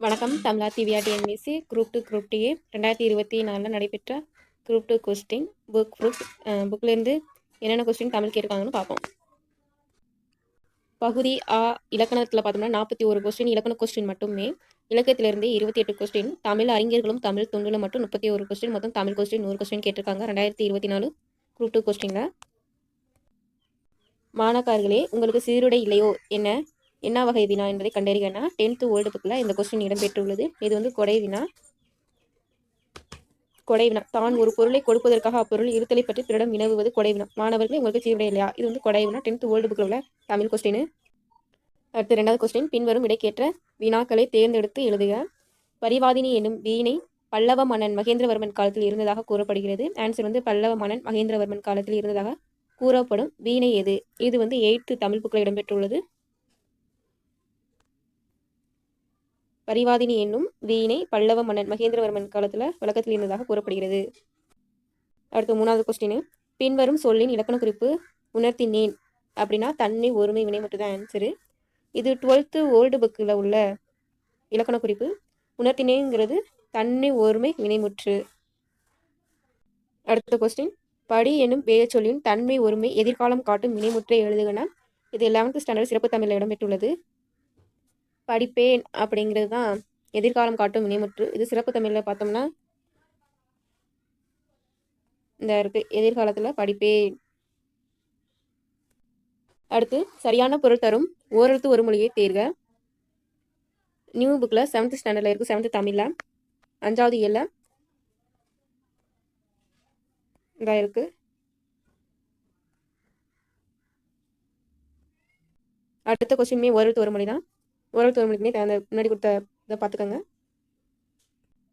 வணக்கம். Tamizha Divya TNPSC group two group DA ரெண்டாயிரத்தி இருபத்தி நாலில் நடைபெற்ற group two question book group புக்லேருந்து என்னென்ன கொஸ்டின் தமிழ் கேட்டிருக்காங்கன்னு பார்ப்போம். பகுதி ஆ இலக்கணத்தில் பார்த்தோம்னா நாற்பத்தி ஒரு கொஸ்டின் இலக்கண கொஸ்டின் மட்டுமே. இலக்கியத்திலிருந்து இருபத்தி எட்டு கொஸ்டின் தமிழ் அறிஞர்களும் தமிழ் தொண்டில் மட்டும் முப்பத்தி ஒரு கொஸ்டின் மொத்தம் தமிழ் கொஸ்டின் நூறு கொஸ்டின் கேட்டிருக்காங்க ரெண்டாயிரத்தி இருபத்தி நாலு குரூப் டூ கொஸ்டினில் மாணக்காரர்களே உங்களுக்கு சீருடை இல்லையோ? என்ன? என்ன வகை வினா என்பதை கண்டறியனா? டென்த்து ஓல்டு புக்கில் இந்த கொஸ்டின் இடம்பெற்றுள்ளது. இது வந்து கொடை வினா. கொடைவினா தான் ஒரு பொருளை கொடுப்பதற்காக அப்பொருள் இருத்தலை பற்றி பிறடம் வினவுவது கொடைவினா மாணவர்கள் மாணவர்களே உங்களுக்கு சீருடைய இல்லையா? இது வந்து கொடைவினா டென்த் டென்த்து ஓல்டு புக்கில் உள்ள தமிழ் கொஸ்டின் அடுத்து ரெண்டாவது கொஸ்டின் பின்வரும் இடைக்கேற்ற வினாக்களை தேர்ந்தெடுத்து எழுதுக. பரிவாதினி என்னும் வீணை பல்லவ மன்னன் மகேந்திரவர்மன் காலத்தில் இருந்ததாக கூறப்படுகிறது. ஆன்சர் வந்து பல்லவ மன்னன் மகேந்திரவர்மன் காலத்தில் இருந்ததாக கூறப்படும். வீணை எது? இது வந்து எயித்து தமிழ் புக்கில் இடம்பெற்றுள்ளது. பரிவாதினி என்னும் வீணை பல்லவ மன்னன் மகேந்திரவர்மன் காலத்தில் வழக்கத்தில் இருந்ததாக கூறப்படுகிறது. அடுத்து மூணாவது கொஸ்டின் பின்வரும் சொல்லின் இலக்கண குறிப்பு உணர்த்தினேன் அப்படின்னா தன்னை ஒருமை வினை மட்டும்தான் ஆன்சரு இது டுவெல்த்து ஓல்டு புக்கில் உள்ள இலக்கண குறிப்பு. உணர்த்தினேங்கிறது தன்னை ஒருமை வினைமுற்று அடுத்த கொஸ்டின் படி என்னும் சொல்லின் தன்மை ஒருமை எதிர்காலம் காட்டும் வினைமுற்றை எழுதுகன? இது லெவன்த் ஸ்டாண்டர்ட் சிறப்பு தமிழில் இடம்பெற்றுள்ளது. படிப்பேன் அப்படிங்கிறது தான் எதிர்காலம் காட்டும் வினைமுற்று இது சிறப்பு தமிழில் பார்த்தோம்னா இந்த இருக்கு எதிர்காலத்தில் படிப்பேன். அடுத்து சரியான பொருள் தரும் ஓரெழுத்து ஒரு மொழியை தேர்க. நியூ புக்கில் செவன்த் ஸ்டாண்டர்டில் இருக்குது செவன்த் தமிழில். அஞ்சாவது ஏழில் இதாக இருக்குது அடுத்த கொஸ்டின்மே ஓரெழுத்து ஒரு மொழி தான். ஓரல் ஒரு மொழிக்குமே அந்த முன்னாடி கொடுத்த இதை பார்த்துக்கோங்க.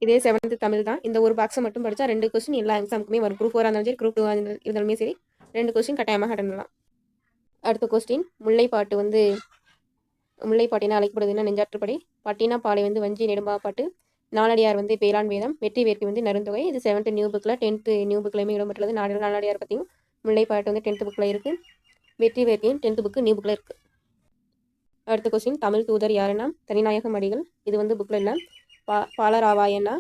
இதே செவன்த்து தமிழ் தான். இந்த ஒரு பாக்ஸை மட்டும் படித்தா ரெண்டு கொஸ்டின் எல்லா எக்ஸாமுக்குமே வரும். குரூப் ஃபோராக இருந்தாலும் சரி குரூப் டூ இருந்தாலுமே சரி ரெண்டு கொஸ்டின் கட்டாயமாக அட்டன் பண்ணலாம். அடுத்த கொஸ்டின் முல்லைப்பாட்டு வந்து முல்லைப்பாட்டினா என்ன? அழைக்கப்படுதுன்னா நெஞ்சாற்றுப்படை. பட்டினா பாலை வந்து வஞ்சி நெடும்பா பாட்டு நாலடியார் வந்து பேரான் வேதம். வெற்றி வேர்க்கை வந்து நருந்தொகை இது செவன்த்து நியூ புக்கில் டென்த்து நியூ புக்லையுமே இடம்பெற்றுள்ளது. நாலு நாலடியார் பற்றியும் முல்லைப்பாட்டு வந்து டென்த்து புக்கில் இருக்குது வெற்றி வேர்க்கையும் டென்த்து புக்கு நியூ புக்கில் இருக்குது அடுத்த கொஸ்டின் தமிழ் தூதர் யாருன்னா? தனிநாயகம் அடிகள் இது வந்து புக்கில் இல்லை. பா பாலராவாயன்னா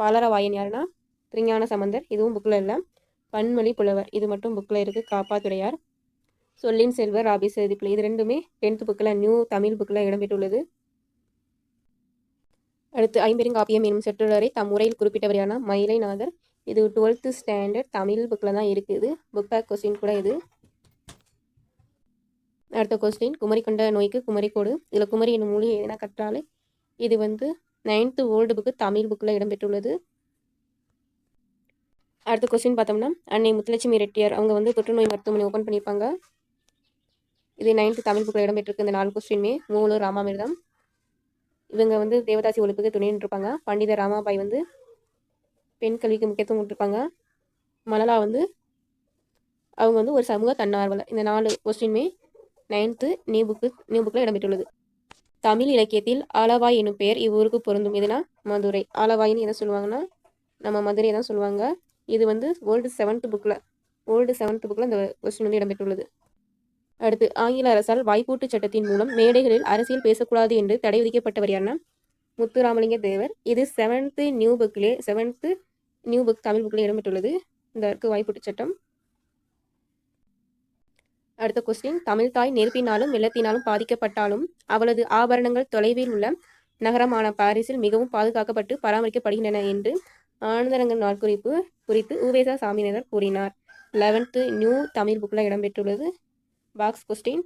பாலராவாயன் யாருன்னா? திருஞான சம்பந்தர். இதுவும் புக்கில் இல்லை. பன்மொழி புலவர். இது மட்டும் புக்கில் இருக்குது காப்பாத்துடையார். சொல்லின் செல்வர் ராபி சேதிப்பிள்ளை இது ரெண்டுமே டென்த் புக்கில் நியூ தமிழ் புக்கில் இடம்பெற்றுள்ளது. அடுத்து ஐம்பெருங்காப்பியம் என்னும் செட்டுலரை தம் உரையில் குறிப்பிட்டவர் யாருன்னா? மயிலைநாதர். இது டுவெல்த்து ஸ்டாண்டர்ட் தமிழ் புக்கில் தான் இருக்குது புக் பேக் கொஸ்டின் கூட இது. அடுத்த கொஸ்டின் குமரி கொண்ட நோய்க்கு குமரிக்கோடு இதில் குமரி என்னும் மொழி எதனா கற்றாலே இது வந்து நைன்த்து ஓல்டு புக்கு தமிழ் புக்கில் இடம்பெற்றுள்ளது. அடுத்த கொஸ்டின் பார்த்தோம்னா அன்னை முத்துலட்சுமி ரெட்டியார் அவங்க வந்து தொற்றுநோய் மருத்துவமனை ஓப்பன் பண்ணியிருப்பாங்க. இது நைன்த்து தமிழ் புக்கில் இடம்பெற்றிருக்கு இந்த நாலு கொஸ்டின்மே மூலூர் ராமாமிர்தம். இவங்க வந்து தேவதாசி ஒழிப்புக்கு துணை நின்றுருப்பாங்க. பண்டித ராமாபாய் வந்து பெண் கல்விக்கு முக்கியத்துவம் கொடுத்துருப்பாங்க. மலலா வந்து அவங்க வந்து ஒரு சமூக தன்னார்வலர். இந்த நாலு கொஸ்டின்மே நைன்த்து நியூ புக்கு நியூ புக்கில் இடம்பெற்றுள்ளது. தமிழ் இலக்கியத்தில் ஆலவாய் என்னும் பெயர் இவ்வூருக்கு பொருந்தும். எதுனா? மதுரை. ஆலவாயின்னு எதை சொல்லுவாங்கன்னா? நம்ம மதுரையை தான் சொல்லுவாங்க. இது வந்து ஓல்டு செவன்த் புக்கில் ஓல்டு செவன்த் புக்கில் இந்த கொஸ்டின் வந்து இடம்பெற்றுள்ளது. அடுத்து ஆங்கில அரசால் வாய்ப்பூட்டு சட்டத்தின் மூலம் மேடைகளில் அரசியல் பேசக்கூடாது என்று தடை விதிக்கப்பட்டவர் யாருன்னா முத்துராமலிங்க தேவர். இது செவன்த்து நியூ புக்கிலே செவன்த்து நியூ புக் தமிழ் புக்கில் இடம்பெற்றுள்ளது. இந்த இருக்கு வாய்ப்பூட்டு சட்டம். அடுத்த கொஸ்டின் தமிழ் தாய் நெருப்பினாலும் வெள்ளத்தினாலும் பாதிக்கப்பட்டாலும் அவளது ஆபரணங்கள் தொலைவில் உள்ள நகரமான பாரிஸில் மிகவும் பாதுகாக்கப்பட்டு பராமரிக்கப்படுகின்றன என்று ஆனந்தரங்கன் நாட்குறிப்பு குறித்து உவேசா சாமியினர் கூறினார். லெவன்த்து நியூ தமிழ் புக்கில் இடம்பெற்றுள்ளது. பாக்ஸ் கொஸ்டின்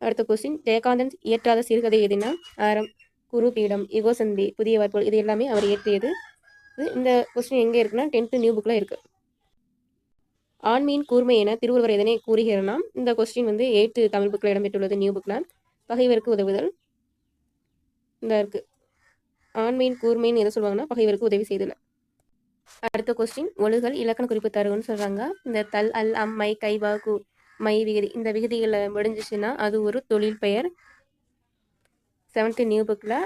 அடுத்த கொஸ்டின் ஜெயகாந்தன் இயற்றாத சிறுகதை எதுனா? ஆரம் குரு பீடம் யுகோசந்தி புதிய வாய்ப்புகள் இது எல்லாமே அவர் இயற்றியது. இந்த கொஸ்டின் எங்கே இருக்குன்னா டென்த்து நியூ புக்கில் இருக்குது ஆண்மையின் கூர்மை என திருவள்ளுவர் எதனை கூறுகிறனா இந்த கொஸ்டின் வந்து எயித்து தமிழ் புக்கில் இடம்பெற்றுள்ளது நியூ புக்கில். பகைவருக்கு உதவுதல். இந்த இருக்குது ஆண்மையின் கூர்மைன்னு எதை சொல்லுவாங்கன்னா பகைவருக்கு உதவி செய்தல. அடுத்த கொஸ்டின் ஒழுகல் இலக்கண குறிப்பு தருவன்னு சொல்கிறாங்க இந்த தல் அல் அம் மை கைவா கு மை விகுதி. இந்த விகுதிகளை முடிஞ்சிச்சுன்னா அது ஒரு தொழில் பெயர். செவன்த்து நியூ புக்கில்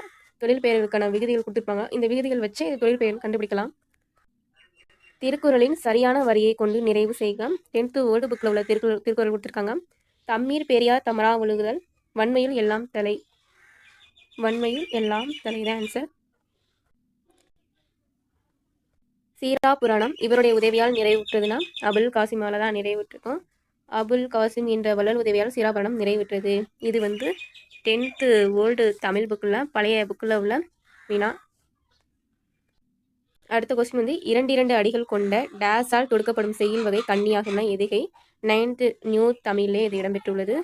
தொழில் பெயர்களுக்கான விகுதிகள் கொடுத்துருப்பாங்க. இந்த விகுதிகள் வச்சு தொழில் பெயர் கண்டுபிடிக்கலாம். திருக்குறளின் சரியான வரியை கொண்டு நிறைவு செய்க. டென்த்து ஓல்டு புக்கில் உள்ள திருக்குறள் திருக்குறள் கொடுத்துருக்காங்க. தம்மீர் பெரியார் தமரா ஒழுகுதல். வன்மையில் எல்லாம் தலை. வன்மையில் எல்லாம் தலைதான் ஆன்சர் சீரா புராணம் இவருடைய உதவியால் நிறைவுற்றதுன்னா அபுல் காசிமால தான் நிறைவுற்றிருக்கோம் அபுல் காசிம் என்ற வள்ளல் உதவியால் சீரா புராணம் நிறைவுற்றது. இது வந்து டென்த்து ஓல்டு தமிழ் புக்கில் பழைய புக்கில் உள்ள வினா. அடுத்த கொஸ்டின் வந்து இரண்டு இரண்டு அடிகள் கொண்ட டேஸால் தொடுக்கப்படும் செய்யுள் வகை கன்னியாகும்னா எதுகை நைன்த்து நியூ தமிழ்லே இது இடம்பெற்றுள்ளது.